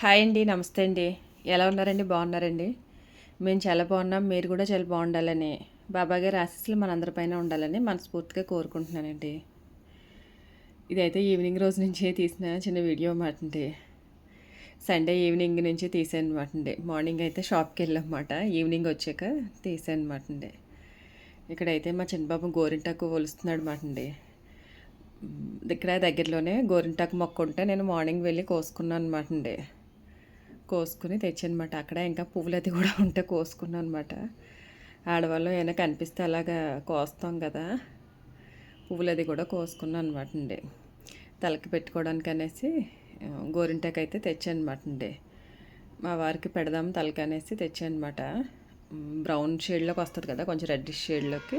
Hi అండి నమస్తే అండి. ఎలా ఉన్నారండి? బాగున్నారండి? మేము చాలా బాగున్నాం. మీరు కూడా చాలా బాగుండాలని. బాబా గారి ఆశీస్సులు మనందరిపైన ఉండాలని మనస్ఫూర్తిగా కోరుకుంటున్నానండి. ఇదైతే ఈవినింగ్ రోజు నుంచే తీసిన చిన్న వీడియో అన్నమాట అండి. సండే ఈవినింగ్ నుంచి తీసాను అనమాట అండి. మార్నింగ్ అయితే షాప్కి వెళ్ళామన్నమాట. ఈవినింగ్ వచ్చాక తీసాను అనమాట అండి. ఇక్కడైతే మా చిన్నబాబు గోరింటాకు ఒలుస్తున్నాడు అనమాట అండి. ఇక్కడ దగ్గరలోనే గోరింటాకు మొక్క ఉంటే నేను మార్నింగ్ వెళ్ళి కోసుకున్నాను అనమాట అండి. కోసుకుని తెచ్చానమాట. అక్కడ ఇంకా పువ్వులు అది కూడా ఉంటే కోసుకున్నాను అనమాట ఆడవాళ్ళు ఏమైనా కనిపిస్తే అలాగా కోస్తాం కదా. పువ్వులు అది కూడా కోసుకున్నాను అనమాట అండి. తలకి పెట్టుకోవడానికి అనేసి గోరింటాకు అయితే తెచ్చానమాట అండి. మా వారికి పెడదాం తలకి అనేసి తెచ్చానమాట. బ్రౌన్ షేడ్లోకి వస్తుంది కదా కొంచెం రెడ్డిష్ షేడ్లోకి.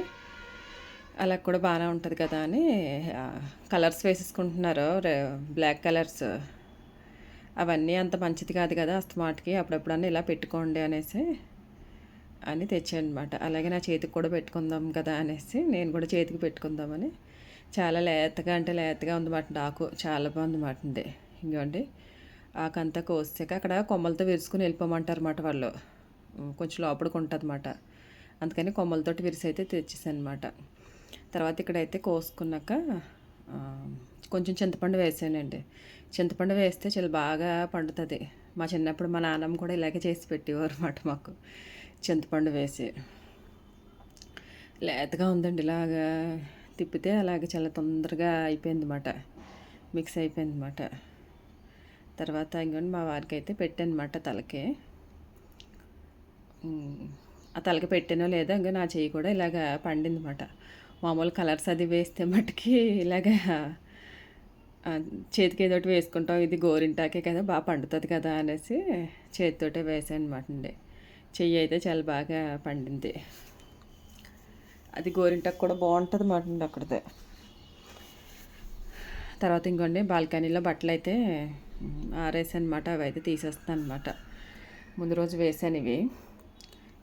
అలా కూడా బాగానే ఉంటుంది కదా అని కలర్స్ వేసేసుకుంటున్నారు. Black colours. అవన్నీ అంత మంచిది కాదు కదా అస్తమాటికి అప్పుడప్పుడన్నా ఇలా పెట్టుకోండి అనేసి అని తెచ్చానమాట అలాగే నా చేతికి కూడా పెట్టుకుందాం కదా అనేసి నేను కూడా చేతికి పెట్టుకుందామని. చాలా లేతగా అంటే లేతగా ఉందన్నమాట నాకు చాలా బాగుందన్నమాట అండి ఇంకోండి ఆకంతా కోసాక అక్కడ కొమ్మలతో విరుచుకుని వెళ్ళిపోమంటారన్నమాట వాళ్ళు. కొంచెం లోపలికి ఉంటుందన్నమాట. అందుకని కొమ్మలతోటి విరిసి అయితే తెచ్చేసానమాట తర్వాత ఇక్కడైతే కోసుకున్నాక కొంచెం చింతపండు వేసానండి. చింతపండు వేస్తే చాలా బాగా పండుతుంది. మా చిన్నప్పుడు మా నాన్నమ్మ కూడా ఇలాగే చేసి పెట్టేవారు అనమాట మాకు. చింతపండు వేసి. లేతగా ఉందండి ఇలాగా. తిప్పితే అలాగే చాలా తొందరగా అయిపోయింది అనమాట మిక్స్ అయిపోయింది అనమాట తర్వాత ఇంకోండి మా వారికి అయితే అనమాట తలకి. ఆ తలకి పెట్టానో లేదో ఇంకా నా చెయ్యి కూడా ఇలాగ పండింది అనమాట మామూలు కలర్స్ అది వేస్తే మటుకి ఇలాగా చేతికి ఏదోటి వేసుకుంటాం ఇది గోరింటాకే కదా బాగా పండుతుంది కదా అనేసి చేతితోటే వేసాను అనమాట అండి. చెయ్యి అయితే చాలా బాగా పండింది. అది గోరింటాకు కూడా బాగుంటుంది మాట అండి అక్కడితే తర్వాత ఇంకోండి బాల్కనీలో బట్టలు అయితే ఆరేసాను అనమాట అవి అయితే తీసేస్తాను అనమాట ముందు రోజు వేసాను ఇవి.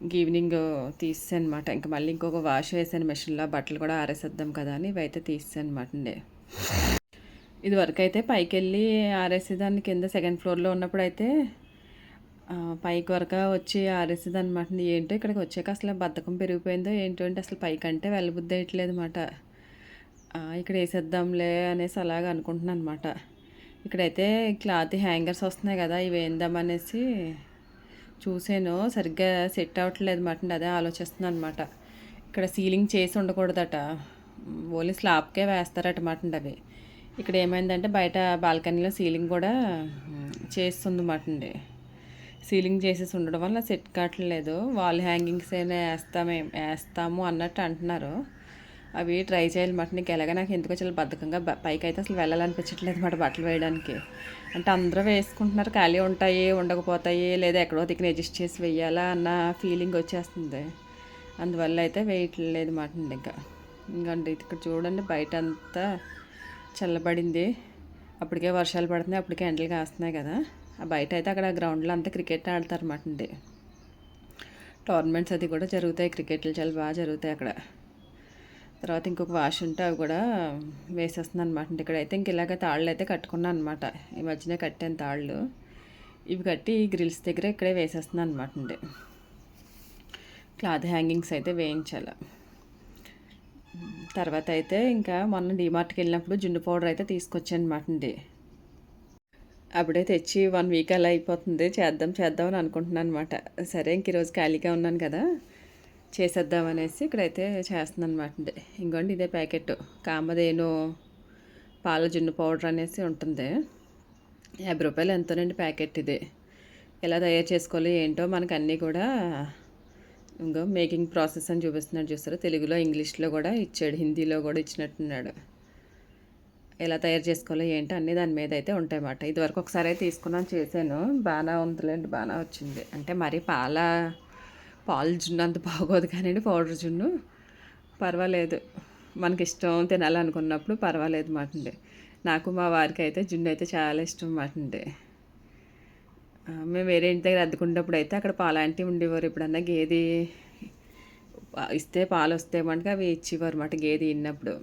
ఇంక ఈవినింగ్ తీసాను అనమాట ఇంకా మళ్ళీ ఇంకొక వాష్ వేసాను మెషిన్లో బట్టలు కూడా ఆరేసేద్దాం కదా అని ఇవి అయితే తీసాను అనమాట అండి. ఇది వరకు అయితే పైకి వెళ్ళి దాని కింద సెకండ్ ఫ్లోర్లో ఉన్నప్పుడు అయితే పైకి వరకు వచ్చి ఆరేసేది అనమాట ఏంటో ఇక్కడికి వచ్చాక అసలు బద్ధకం పెరిగిపోయిందో ఏంటో అంటే అసలు పైకి అంటే వెళ్ళబుద్ధి వేయట్లేదు అనమాట ఇక్కడ వేసేద్దాంలే అనేసి అలాగ అనుకుంటున్నాను అనమాట ఇక్కడైతే క్లాత్ హ్యాంగర్స్ వస్తున్నాయి కదా ఇవి వేద్దామనేసి చూసాను. సరిగ్గా సెట్ అవ్వట్లేదు అనమాట అదే ఆలోచిస్తున్నాను అనమాట ఇక్కడ సీలింగ్ చేసి ఉండకూడదట. ఓన్లీ స్లాబ్కే వేస్తారట మాట అవి. ఇక్కడ ఏమైందంటే బయట బాల్కనీలో సీలింగ్ కూడా చేస్తుంది అండి. సీలింగ్ చేసేసి ఉండడం వల్ల సెట్ కావట్లేదు. వాల్ హ్యాంగింగ్స్ అయినా వేస్తామే వేస్తాము అన్నట్టు అంటున్నారు. అవి ట్రై చేయాలి మాట. నీకు ఎలాగ నాకు ఎందుకో చాలా బద్ధకంగా పైకి అయితే అసలు వెళ్ళాలనిపించట్లేదు మాట బట్టలు వేయడానికి. అంటే అందరూ వేసుకుంటున్నారు ఖాళీ ఉంటాయి ఉండకపోతాయి లేదా ఎక్కడో దిక్కున అడ్జస్ట్ చేసి వెయ్యాలా అన్న ఫీలింగ్ వచ్చేస్తుంది. అందువల్ల అయితే వేయట్లేదు మాట ఇంకా. ఇంకండి ఇక్కడ చూడండి బయట అంతా చల్లబడింది. అప్పటికే వర్షాలు పడుతున్నాయి అప్పటికే ఎండలు కాస్తున్నాయి కదా. ఆ బయట అయితే అక్కడ గ్రౌండ్లో అంతా క్రికెట్ ఆడతారు అన్నమాట అండి. టోర్నమెంట్స్ అది కూడా జరుగుతాయి క్రికెట్లు చాలా బాగా జరుగుతాయి అక్కడ. తర్వాత ఇంకొక వాష్ ఉంటే అవి కూడా వేసేస్తున్నాను అనమాట ఇక్కడ ఇక్కడైతే ఇంక ఇలాగ తాళ్ళు అయితే కట్టుకున్నాను అనమాట ఈ మధ్యనే కట్టాను తాళ్ళు. ఇవి కట్టి గ్రిల్స్ దగ్గర ఇక్కడే వేసేస్తున్నాను అనమాట అండి. క్లాత్ హ్యాంగింగ్స్ అయితే వేయించాలి. తర్వాత అయితే ఇంకా మొన్న డిమార్ట్కి వెళ్ళినప్పుడు జున్ను పౌడర్ అయితే తీసుకొచ్చాను అనమాట అండి. అప్పుడే తెచ్చి వన్ వీక్ అలా అయిపోతుంది. చేద్దాం చేద్దాం అని అనుకుంటున్నాను అనమాట సరే ఇంక ఈరోజు ఖాళీగా ఉన్నాను కదా. చేసేద్దాం అనేసి ఇక్కడైతే చేస్తున్నాను అనమాట అండి. ఇంకోండి ఇదే ప్యాకెట్. కామధేను పాల జున్ను పౌడర్ అనేసి ఉంటుంది. యాభై రూపాయలు ఎంతోనండి ప్యాకెట్ ఇది. ఎలా తయారు చేసుకోవాలి ఏంటో మనకు అన్నీ కూడా ఇంకా మేకింగ్ ప్రాసెస్ అని చూపిస్తున్నాడు చూస్తారు? తెలుగులో ఇంగ్లీష్లో కూడా ఇచ్చాడు హిందీలో కూడా ఇచ్చినట్టున్నాడు. ఎలా తయారు చేసుకోవాలో ఏంటో అన్నీ దాని మీద అయితే ఉంటాయన్నమాట. ఇదివరకు ఒకసారి అయితే తీసుకున్నాను చేశాను. బాగా ఉందిలేండి బాగా వచ్చింది. అంటే మరి పాల పాలు జున్ను అంత బాగోదు కానీ పౌడర్ జున్ను. పర్వాలేదు. మనకి ఇష్టం తినాలనుకున్నప్పుడు పర్వాలేదు మాట నాకు మా వారికి అయితే జున్ను అయితే చాలా ఇష్టం మాట మేము వేరే ఇంటి దగ్గర అద్దుకున్నప్పుడు అయితే అక్కడ పాలాంటి ఉండేవారు. ఎప్పుడన్నా గేది ఇస్తే పాలు వస్తే మనకి అవి ఇచ్చేవారు అన్నమాట గేది ఇన్నప్పుడు.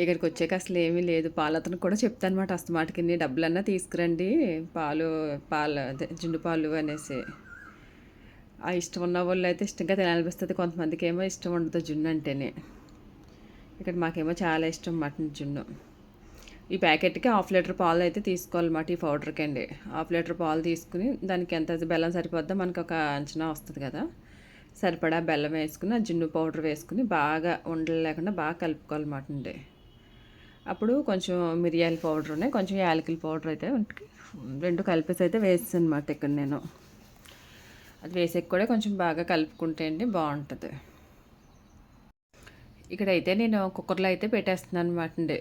ఇక్కడికి వచ్చాక అసలు ఏమీ లేదు. పాలు అతను కూడా చెప్తాను అనమాట అస్తమాటకి డబ్బులన్నా తీసుకురండి. పాలు పాలు అదే జుండు పాలు అనేసి. ఆ ఇష్టం ఉన్న వాళ్ళు అయితే ఇష్టంగా తినాలనిపిస్తుంది. కొంతమందికి ఏమో ఇష్టం ఉండదు జున్ను అంటేనే. ఇక్కడ మాకేమో చాలా ఇష్టం మటన్ జున్ను. ఈ ప్యాకెట్కి హాఫ్ లీటర్ పాలు అయితే తీసుకోవాలన్నమాట ఈ పౌడర్కి అండి హాఫ్ లీటర్ పాలు తీసుకుని దానికి ఎంత బెల్లం సరిపోద్దా మనకు ఒక అంచనా వస్తుంది కదా. సరిపడా బెల్లం వేసుకుని ఆ జున్ను పౌడర్ వేసుకుని బాగా ఉండలు లేకుండా బాగా కలుపుకోవాలన్నమాట అండి. అప్పుడు కొంచెం మిరియాల పౌడర్ ఉన్నాయి కొంచెం యాలకుల పౌడర్ అయితే రెండు కలిపేసి అయితే వేసాను అనమాట ఇక్కడ నేను. అది వేసేకి కూడా కొంచెం బాగా కలుపుకుంటే అండి బాగుంటుంది. ఇక్కడైతే నేను కుక్కర్లో అయితే పెట్టేస్తున్నాను అనమాట అండి.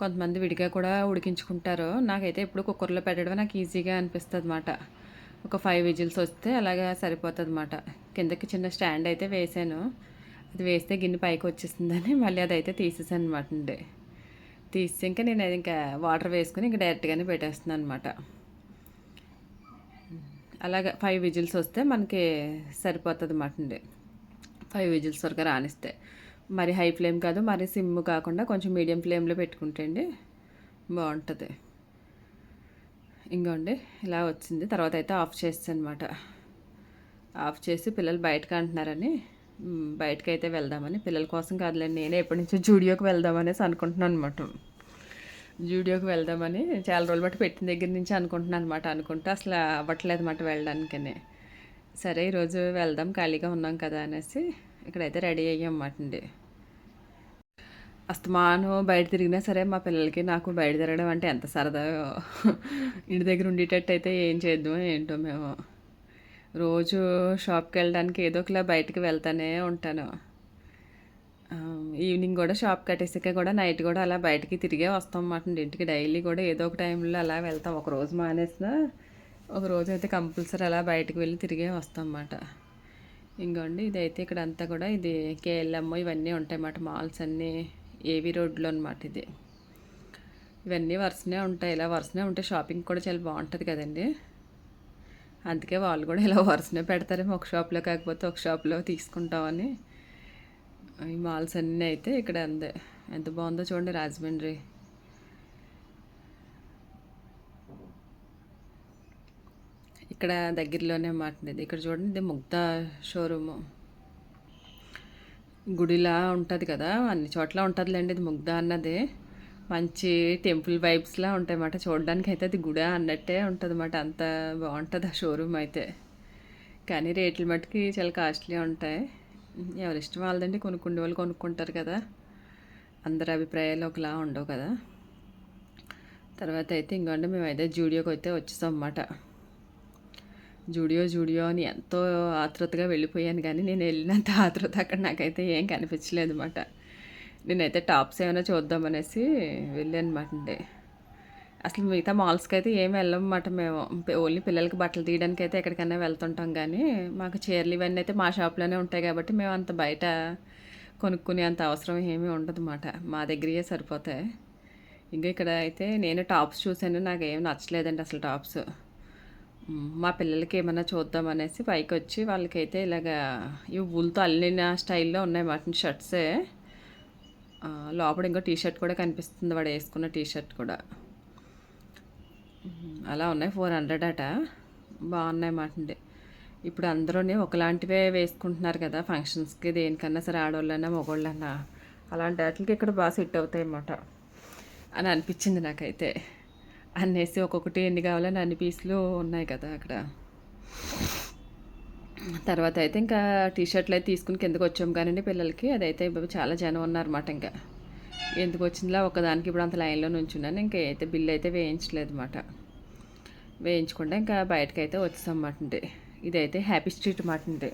కొంతమంది విడిగా కూడా ఉడికించుకుంటారు. నాకైతే ఎప్పుడు కుక్కర్లో పెట్టడం నాకు ఈజీగా అనిపిస్తుంది అనమాట ఒక ఫైవ్ విజిల్స్ వస్తే అలాగా సరిపోతుంది అనమాట కిందకి చిన్న స్టాండ్ అయితే వేసాను. అది వేస్తే గిన్నె పైకి వచ్చేసిందని మళ్ళీ అది అయితే తీసేసాను అనమాట అండి. తీసి ఇంకా నేను అది ఇంకా వాటర్ వేసుకుని ఇంకా డైరెక్ట్గానే పెట్టేస్తున్నాను అనమాట అలాగ ఫైవ్ విజిల్స్ వస్తే మనకి సరిపోతుంది అనమాట అండి. ఫైవ్ విజిల్స్ వరకు రానిస్తే. మరి హై ఫ్లేమ్ కాదు మరి సిమ్ కాకుండా కొంచెం మీడియం ఫ్లేమ్లో పెట్టుకుంటే అండి బాగుంటుంది. ఇంకోండి ఇలా వచ్చింది. తర్వాత అయితే ఆఫ్ చేస్తాను అనమాట ఆఫ్ చేసి పిల్లలు బయటకు అంటున్నారని బయటకు అయితే వెళ్దామని. పిల్లల కోసం కాదులేండి నేనే ఎప్పటి నుంచో జూడియోకి వెళ్దామనేసి అనుకుంటున్నాను అనమాట జూడియోకి వెళ్దామని చాలా రోజులు బట్టి పెట్టిన దగ్గర నుంచి అనుకుంటున్నాను అనమాట అనుకుంటే అసలు అవ్వట్లేదు అనమాట వెళ్ళడానికనే. సరే ఈరోజు వెళ్దాం ఖాళీగా ఉన్నాం కదా అనేసి ఇక్కడైతే రెడీ అయ్యామన్నమాట అండి అస్తమానం బయట తిరిగినా సరే మా పిల్లలకి నాకు బయట తిరగడం అంటే ఎంత సరదా. ఇంటి దగ్గర ఉండేటట్టు అయితే ఏం చేద్దాం ఏంటో మేము. రోజు షాప్కి వెళ్ళడానికి ఏదో ఒకలా బయటకు వెళ్తానే ఉంటాను. ఈవినింగ్ కూడా షాప్ కట్టేసాక కూడా నైట్ కూడా అలా బయటికి తిరిగే వస్తాం అన్నమాట ఇంటికి డైలీ కూడా ఏదో ఒక టైంలో అలా వెళ్తాం. ఒక రోజు మానేసిన ఒక రోజు అయితే కంపల్సరీ అలా బయటకు వెళ్ళి తిరిగే వస్తాం అన్నమాట ఇంకోండి ఇదైతే ఇక్కడ అంతా కూడా ఇది కేఎల్ఎమ్ ఇవన్నీ ఉంటాయి అన్నమాట మాల్స్ అన్నీ ఏవి రోడ్లో అనమాట ఇది. ఇవన్నీ వరుసనే ఉంటాయి ఇలా వరుసనే ఉంటే షాపింగ్ కూడా చాలా బాగుంటుంది కదండి. అందుకే వాళ్ళు కూడా ఇలా వరుసనే పెడతారేమో ఒక షాప్లో కాకపోతే ఒక షాప్లో తీసుకుంటామని. ఈ మాల్స్ అన్నీ అయితే ఇక్కడ అందే ఎంత బాగుందో చూడండి రాజమండ్రి. ఇక్కడ దగ్గరలోనే మాట్లాడేది. ఇక్కడ చూడండి ఇది ముగ్ధ షోరూము. గుడిలా ఉంటుంది కదా అన్ని చోట్ల ఉంటుందిలేండి ఇది ముగ్ధ అన్నది. మంచి టెంపుల్ వైబ్స్లా ఉంటాయి అన్నమాట చూడడానికి అయితే అది గుడ అన్నట్టే ఉంటుంది అన్నమాట అంత బాగుంటుంది ఆ షోరూమ్ అయితే. కానీ రేట్లు మట్టుకి చాలా కాస్ట్లీ ఉంటాయి. ఎవరి ఇష్టం వాళ్ళదండి కొనుక్కునే వాళ్ళు కొనుక్కుంటారు కదా. అందరి అభిప్రాయాలు ఒకలా ఉండవు కదా. తర్వాత అయితే ఇంకోండి మేము అయితే జూడియోకి అయితే వచ్చేసాం అన్నమాట జూడియో జూడియో అని ఎంతో ఆతృతగా వెళ్ళిపోయాను కానీ నేను వెళ్ళినంత ఆతృత అక్కడ నాకైతే ఏం కనిపించలేదు అనమాట నేనైతే టాప్స్ ఏమైనా చూద్దామనేసి వెళ్ళాను అనమాట అండి. అసలు మిగతా మాల్స్కి అయితే ఏం వెళ్ళమన్నమాట మేము. ఓన్లీ పిల్లలకి బట్టలు తీయడానికి అయితే ఎక్కడికైనా వెళ్తుంటాం కానీ మాకు చీరలు ఇవన్నీ అయితే మా షాప్లోనే ఉంటాయి కాబట్టి మేము అంత బయట కొనుక్కునే అంత అవసరం ఏమీ ఉండదు అన్నమాట మా దగ్గరే సరిపోతాయి. ఇంకా ఇక్కడ అయితే నేను టాప్స్ చూశాను. నాకు ఏం నచ్చలేదండి అసలు టాప్స్. మా పిల్లలకి ఏమైనా చూద్దాం అనేసి పైకి వచ్చి వాళ్ళకైతే ఇలాగా ఇవి ఊళ్ళతో అల్లిన స్టైల్లో ఉన్నాయి మాట షర్ట్సే. లోపల ఇంకో టీ షర్ట్ కూడా కనిపిస్తుంది. వాడు వేసుకున్న టీ షర్ట్ కూడా అలా ఉన్నాయి. ఫోర్ హండ్రెడ్ అట. బాగున్నాయి మాటండి ఇప్పుడు అందరూ ఒకలాంటివే వేసుకుంటున్నారు కదా ఫంక్షన్స్కి. దేనికన్నా సరే ఆడవాళ్ళన్నా మగవాళ్ళన్నా అలాంటి వాటికి ఇక్కడ బాగా సెట్ అవుతాయి అన్నమాట అని అనిపించింది నాకైతే. అన్నేసి ఒక్కొక్కటి ఎన్ని కావాలని అన్ని పీసులు ఉన్నాయి కదా అక్కడ. తర్వాత అయితే ఇంకా టీ షర్ట్లు అయితే తీసుకుని కిందకు వచ్చాము కానీ పిల్లలకి. అదైతే చాలా జనం ఉన్నారన్నమాట ఇంకా. ఎందుకు వచ్చిందిలా ఒకదానికి ఇప్పుడు అంత లైన్లో నుంచున్నాను. ఇంకా అయితే బిల్ అయితే వేయించలేదు అనమాట వేయించకుండా ఇంకా బయటకైతే అయితే అన్నమాట ఇదైతే హ్యాపీ స్ట్రీట్ అన్నమాట అండి.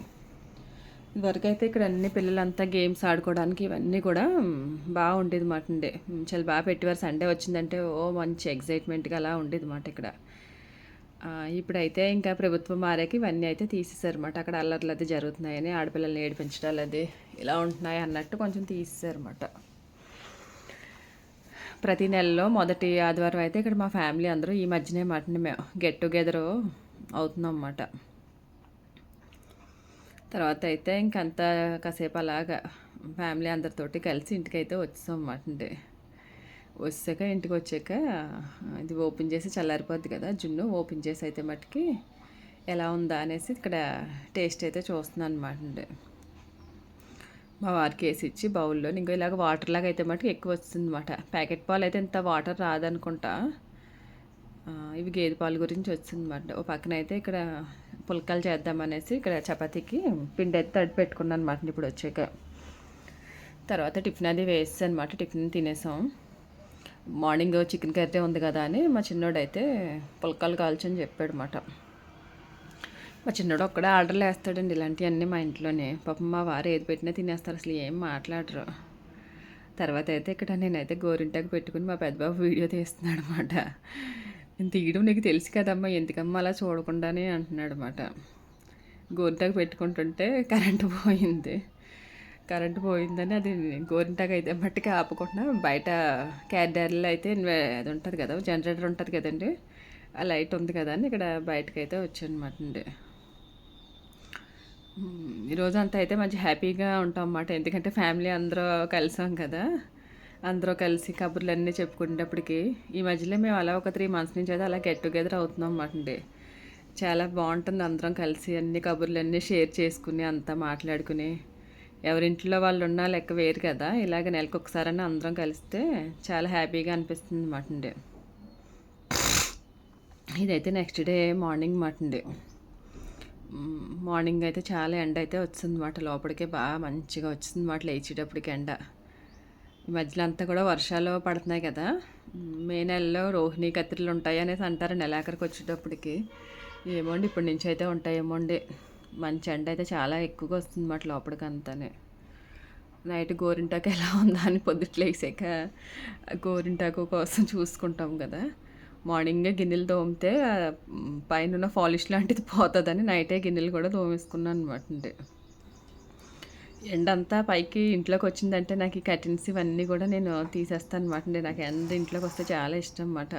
ఇదివరకు అయితే ఇక్కడ అన్ని పిల్లలంతా గేమ్స్ ఆడుకోవడానికి ఇవన్నీ కూడా బాగా ఉండేది మాట అండి. చాలా బాగా పెట్టేవారు. సండే వచ్చిందంటే ఓ మంచి ఎగ్జైట్మెంట్గా అలా ఉండేది మాట ఇక్కడ. ఇప్పుడైతే ఇంకా ప్రభుత్వం మారాక ఇవన్నీ అయితే తీసేసారన్నమాట అక్కడ అల్లర్లు అది జరుగుతున్నాయని ఆడపిల్లల్ని ఏడిపించడాలు అది ఇలా ఉంటున్నాయి అన్నట్టు కొంచెం తీసేసారన్నమాట ప్రతి నెలలో మొదటి ఆదివారం అయితే ఇక్కడ మా ఫ్యామిలీ అందరూ ఈ మధ్యనే మాట మేము గెట్ టుగెదర్ అవుతున్నాం అన్నమాట తర్వాత అయితే ఇంకంత కాసేపు అలాగా ఫ్యామిలీ అందరితోటి కలిసి ఇంటికైతే వచ్చాం అన్నమాట అండి. వచ్చాక ఇంటికి వచ్చాక ఇది ఓపెన్ చేసి చల్లారిపోద్ది కదా జున్ను ఓపెన్ చేసి అయితే మట్టుకి ఎలా ఉందా అనేసి ఇక్కడ టేస్ట్ అయితే చూస్తున్నాను అనమాట అండి. మా వారికి వేసి ఇచ్చి బౌల్లో ఇంకో ఇలాగ వాటర్ లాగా అయితే మటుకు ఎక్కువ వస్తుంది అనమాట ప్యాకెట్ పాలు అయితే ఇంత వాటర్ రాదనుకుంటా. ఇవి గేదె పాలు గురించి వచ్చింది అనమాట ఓ పక్కన అయితే ఇక్కడ పుల్కలు చేద్దామనేసి ఇక్కడ చపాతీకి పిండి అయితే తడి పెట్టుకున్నాను అనమాట. ఇప్పుడు వచ్చాక తర్వాత టిఫిన్ అది వేసి అనమాట. టిఫిన్ తినేసాం. మార్నింగ్ చికెన్ కర్రీ ఉంది కదా అని మా చిన్నోడైతే పుల్కాలు కాల్చని చెప్పాడు అనమాట మా చిన్నోడు ఒక్కడే ఆర్డర్లు వేస్తాడండి ఇలాంటివన్నీ మా ఇంట్లోనే. పాపం మా వారు ఏది పెట్టినా తినేస్తారు అసలు ఏం మాట్లాడరు. తర్వాత అయితే ఇక్కడ నేనైతే గోరింటాకు పెట్టుకుని మా పెద్దబాబు వీడియో తీస్తున్నాడు అనమాట తీయడం నీకు తెలుసు కదమ్మా ఎందుకమ్మా అలా చూడకుండానే అంటున్నాడు అనమాట గోరింటాకు పెట్టుకుంటుంటే కరెంటు పోయింది. కరెంటు పోయిందని అది గోరింటాకు అయితే మట్టికి ఆపకుండా బయట క్యారిడర్లో అయితే అది ఉంటుంది కదా జనరేటర్ ఉంటుంది కదండి ఆ లైట్ ఉంది కదా అని ఇక్కడ బయటకు అయితే వచ్చానమాట అండి ఈరోజు అంతా అయితే మంచి హ్యాపీగా ఉంటాం అన్నమాట. ఎందుకంటే ఫ్యామిలీ అందరూ కలిసాం కదా. అందరూ కలిసి కబుర్లు అన్నీ చెప్పుకునేటప్పటికి ఈ మధ్యలో మేము అలా ఒక త్రీ మంత్స్ నుంచి అయితే అలా గెట్ టుగెదర్ అవుతున్నాం అన్నమాట అండి. చాలా బాగుంటుంది అందరం కలిసి అన్ని కబుర్లు అన్నీ షేర్ చేసుకుని అంతా మాట్లాడుకుని. ఎవరింట్లో వాళ్ళు ఉన్నా లెక్క వేరు కదా ఇలాగ నెలకు ఒకసారైనా అందరం కలిస్తే చాలా హ్యాపీగా అనిపిస్తుంది అన్నమాట అండి. ఇదైతే నెక్స్ట్ డే మార్నింగ్ మాట అండి. మార్నింగ్ అయితే చాలా ఎండ అయితే వచ్చింది లోపలికే బాగా మంచిగా వచ్చింది మాట లేచేటప్పటికి ఎండ. ఈ మధ్యలో అంతా కూడా వర్షాలు పడుతున్నాయి కదా. మే నెలలో రోహిణి కత్తిరలు ఉంటాయి అనేసి అంటారు నెలాఖరికి వచ్చేటప్పటికి. ఏమోండి ఇప్పటి నుంచి అయితే ఉంటాయేమోండి. మంచి ఎండ అయితే చాలా ఎక్కువగా వస్తుంది మాట లోపలికంతానే. నైట్ గోరింటాకు ఎలా ఉందా అని పొద్దుట్లేసాక గోరింటాకు కోసం చూసుకుంటాం కదా. మార్నింగే గిన్నెలు తోమితే పైన ఉన్న పాలిష్ లాంటిది పోతుందని నైటే గిన్నెలు కూడా తోమేసుకున్నాను అనమాట అంటే ఎండంతా పైకి ఇంట్లోకి వచ్చిందంటే నాకు ఈ కటిన్స్ ఇవన్నీ కూడా నేను తీసేస్తాను అనమాట అండి. నాకు ఎండ ఇంట్లోకి వస్తే చాలా ఇష్టం అనమాట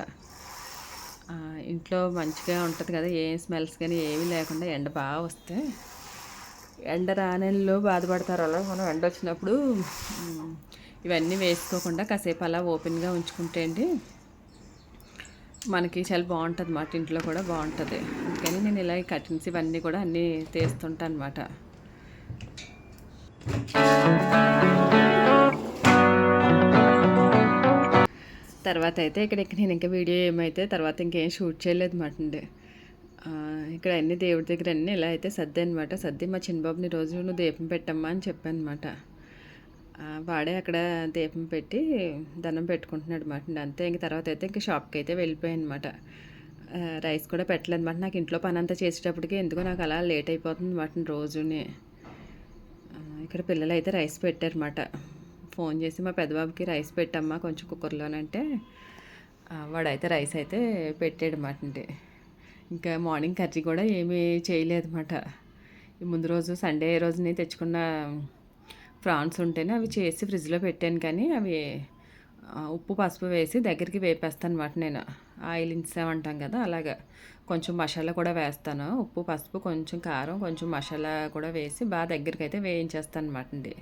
ఇంట్లో మంచిగా ఉంటుంది కదా ఏం స్మెల్స్ కానీ ఏమీ లేకుండా ఎండ బాగా వస్తే ఎండ రానెల్లో బాధపడతారు. అలా మనం ఎండ వచ్చినప్పుడు ఇవన్నీ వేసుకోకుండా కాసేపు అలా ఓపెన్గా ఉంచుకుంటే అండి మనకి చాలా బాగుంటుంది అన్నమాట ఇంట్లో కూడా బాగుంటుంది. అందుకని నేను ఇలా కటిన్స్ ఇవన్నీ కూడా అన్నీ తీస్తుంటాను అనమాట తర్వాత అయితే ఇక్కడ నేను ఇంకా వీడియో ఏమైతే తర్వాత ఇంకేం షూట్ చేయలేదు మాట ఇక్కడ అన్ని దేవుడి దగ్గర అన్నీ ఇలా అయితే సర్ది అనమాట సర్ది మా చిన్నబాబుని రోజు నువ్వు దీపం పెట్టమ్మా అని చెప్పాను అనమాట వాడే అక్కడ దీపం పెట్టి దండం పెట్టుకుంటున్నాడు అనమాట అంతే ఇంక తర్వాత అయితే ఇంక షాప్కి అయితే వెళ్ళిపోయాను అనమాట రైస్ కూడా పెట్టలేదు అనమాట నాకు ఇంట్లో పని అంతా చేసేటప్పటికి ఎందుకో నాకు అలా లేట్ అయిపోతుంది అనమాట రోజునే. ఇక్కడ పిల్లలు అయితే రైస్ పెట్టారన్నమాట. ఫోన్ చేసి మా పెద్దబాబుకి రైస్ పెట్టమ్మా కొంచెం కుక్కర్లోనంటే. వాడైతే రైస్ అయితే పెట్టాడు అన్నమాట అండి. ఇంకా మార్నింగ్ కర్రీ కూడా ఏమీ చేయలేదన్నమాట. ముందు రోజు సండే రోజుని తెచ్చుకున్న ప్రాన్స్ ఉంటేనే అవి చేసి ఫ్రిడ్జ్లో పెట్టాను కానీ అవి ఉప్పు పసుపు వేసి దగ్గరికి వేపేస్తాను అనమాట నేను. ఆయిల్ ఇంచామంటాం కదా అలాగా. కొంచెం మసాలా కూడా వేస్తాను. ఉప్పు పసుపు కొంచెం కారం కొంచెం మసాలా కూడా వేసి బాగా దగ్గరికి అయితే వేయించేస్తాను అనమాట అండి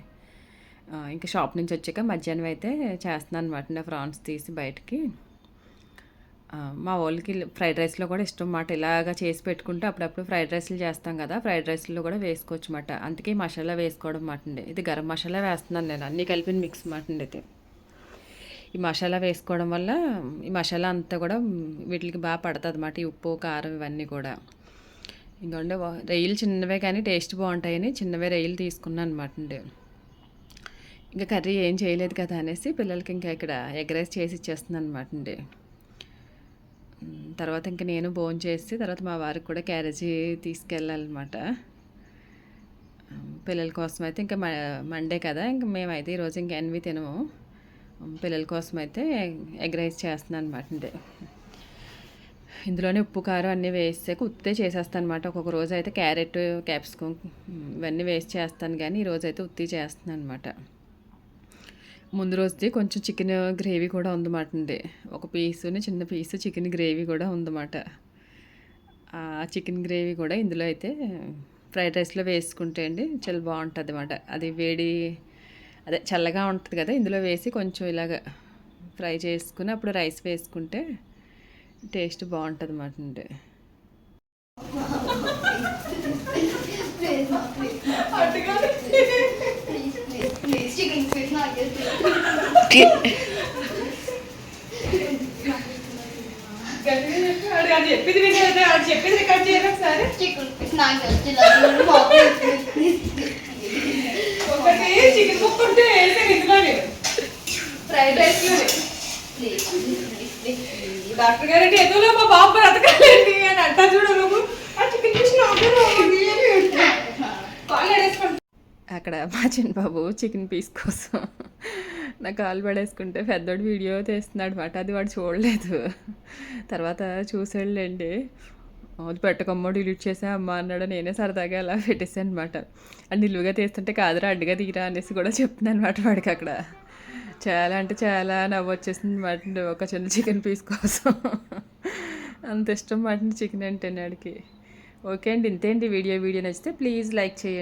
ఇంకా షాప్ నుంచి వచ్చాక మధ్యాహ్నం అయితే చేస్తున్నాను అనమాట ఫ్రాన్స్ తీసి బయటికి. మా వాళ్ళకి ఫ్రైడ్ రైస్లో కూడా ఇష్టం మాట ఇలాగా చేసి పెట్టుకుంటే అప్పుడప్పుడు ఫ్రైడ్ రైస్లు చేస్తాం కదా ఫ్రైడ్ రైస్లో కూడా వేసుకోవచ్చు మాట అందుకే మసాలా వేసుకోవడం మాట అండి. ఇది గరం మసాలా వేస్తున్నాను నేను అన్నీ కలిపిన మిక్స్ మాట అండి అయితే ఈ మసాలా వేసుకోవడం వల్ల ఈ మసాలా అంతా కూడా వీటికి బాగా పడుతుంది అన్నమాట ఈ ఉప్పు కారం ఇవన్నీ కూడా. ఇంకొండే రొయ్యలు చిన్నవే కానీ టేస్ట్ బాగుంటాయని చిన్నవే రొయ్యలు తీసుకున్నాను అనమాట అండి. ఇంకా కర్రీ ఏం చేయలేదు కదా అనేసి పిల్లలకి ఇంకా ఇక్కడ ఎగ్ రైస్ చేసి ఇచ్చేస్తున్నాను అనమాట అండి తర్వాత ఇంకా నేను భోజనం చేసి తర్వాత మా వారికి కూడా క్యారేజీ తీసుకెళ్ళాలన్నమాట. పిల్లల కోసం అయితే ఇంకా మండే కదా ఇంకా మేమైతే ఈరోజు ఇంకా ఎన్వి తినము. పిల్లల కోసం అయితే ఎగ్ రైస్ చేస్తున్నాను అనమాట అండి ఇందులోనే ఉప్పు కారం అన్నీ వేస్తే ఉత్తే చేసేస్తాను అనమాట ఒక్కొక్క రోజు అయితే క్యారెట్ క్యాప్సికమ్ ఇవన్నీ వేసి చేస్తాను కానీ ఈరోజు అయితే ఉత్తి చేస్తున్నాను అనమాట ముందు రోజుది కొంచెం చికెన్ గ్రేవీ కూడా ఉందన్నమాట అండి ఒక పీసుని చిన్న పీసు చికెన్ గ్రేవీ కూడా ఉందన్నమాట. ఆ చికెన్ గ్రేవీ కూడా ఇందులో అయితే ఫ్రైడ్ రైస్లో వేసుకుంటే అండి చాలా బాగుంటుంది అనమాట అది వేడి అదే చల్లగా ఉంటుంది కదా ఇందులో వేసి కొంచెం ఇలాగ ఫ్రై చేసుకుని అప్పుడు రైస్ వేసుకుంటే టేస్ట్ బాగుంటుంది అన్నమాట nuggets. చెప్పింది చెప్పింది చేయాలి ఒకసారి? Chicken fish డాక్టర్ గారు అంటే ఎదులో మా బాబు బ్రతకాలండి అని అంటా చూడు నువ్వు. అక్కడ మా చిన్న బాబు చికెన్ పీస్ కోసం నా కాలు పడేసుకుంటే పెద్దోడు వీడియో తీస్తున్నాడు మాట అది వాడు చూడలేదు. తర్వాత చూసాడులేండి అది పెట్టకమ్మ డిలీట్ చేసా అమ్మ అన్నాడు నేనే సరదాగా అలా పెట్టేసాను అనమాట అండ్ నిలువుగా తీస్తుంటే కాదురా అడ్డుగా దిగిరా అనేసి కూడా చెప్తున్నాను అనమాట వాడికి అక్కడ. చాలా అంటే చాలా నవ్వు వచ్చేసింది అనమాట ఒక చిన్న చికెన్ పీస్ కోసం. అంత ఇష్టం మటన్ చికెన్ అంటే నాడికి ఓకే అండి ఇంతే అండి వీడియో. వీడియో నచ్చితే ప్లీజ్ లైక్ చేయండి.